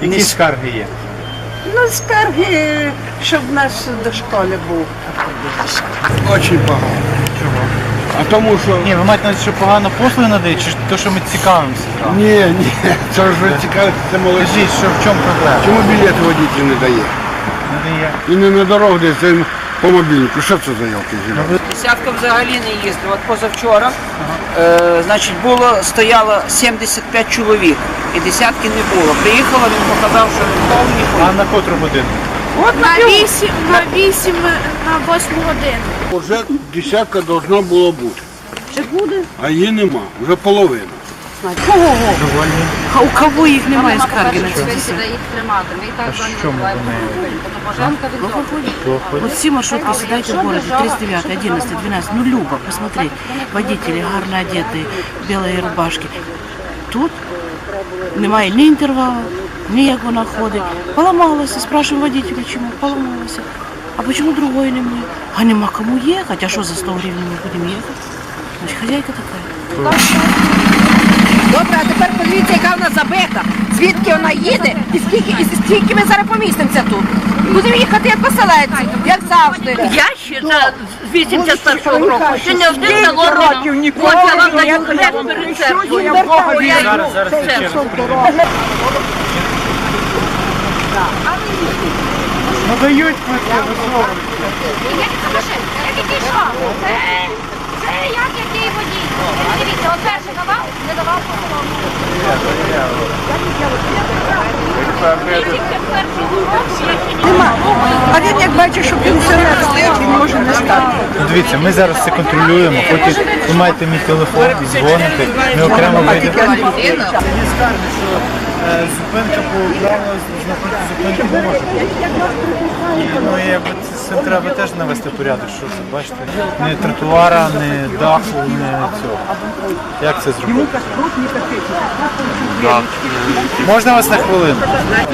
Які скарги є? Ну, скарги, щоб наш до школи був Дуже Очень погано. Чого? А тому що. Ні, ви маєте на що погано послуги надають, чи то, що ми цікавимося? зразу? Ні, ні, це ж цікавиться, це молодці. Скажіть, що в чому проблема? Чому білети водитель не дає? Не дає. І не на дорогу десь це по мобільнику. Що це за ялки зірок? Десятка взагалі не їздив. От позавчора, е, значить, було, стояло 75 чоловік, і десятки не було. Приїхала, він показав, що він повний. А на котру годину? На 8, на 8, на 8 годину. Уже десятка должна була бути. Чи буде? А її нема, вже половина. Довольні. А у кого їх немає скарги на це? А що ми до неї? Вот все маршрутки сідайте в городе, 39, 11, 12, ну любо, посмотреть, водители гарно одеты, белые рубашки. Тут немає ні інтервалу, ніяк вона ходить. Поламалася, спрашиваем водителя, чому поламалася. А почему другої немає? А нема кому їхати, а що за 100 гривень ми будемо їхати? Значить, хазяйка така. Добре, а тепер подивіться, яка вона забита. Звідки вона їде і скільки, і скільки ми зараз помістимося тут. Будемо їхати як поселенці, як завжди. Я ще за 81 року, ще не один село років ніколи. От я вам даю хрест перед церквою. Я йду в я церкву. Ну квитки, ви що? Як який що? Це, це як який водій. Дивіться, от перший давав, не давав по солому. А він як бачить, що пенсіонер стоїть, він може не стати. Ну, дивіться, ми зараз це контролюємо. Потім ви маєте мій телефон, дзвоните, ми окремо вийдемо. Що зупинка по правилах знаходиться зупинки не може бути. І, ну, і якби це, це треба теж навести порядок, що це, бачите, не тротуара, не даху, не цього. Як це зробити? Можна вас на хвилину?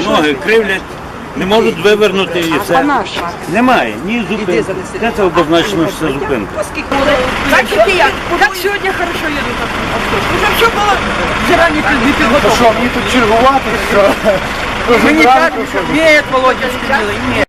Ноги кривлять, не можуть вивернути і все. Немає, ні зупинки. Де це обозначено, що це зупинка? Так і як? Як сьогодні хорошо їдуть автобус. Уже що було? Вчора підготовлено. що, мені тут чергувати? Що? Мені так, ні, Володя, сказали, ні.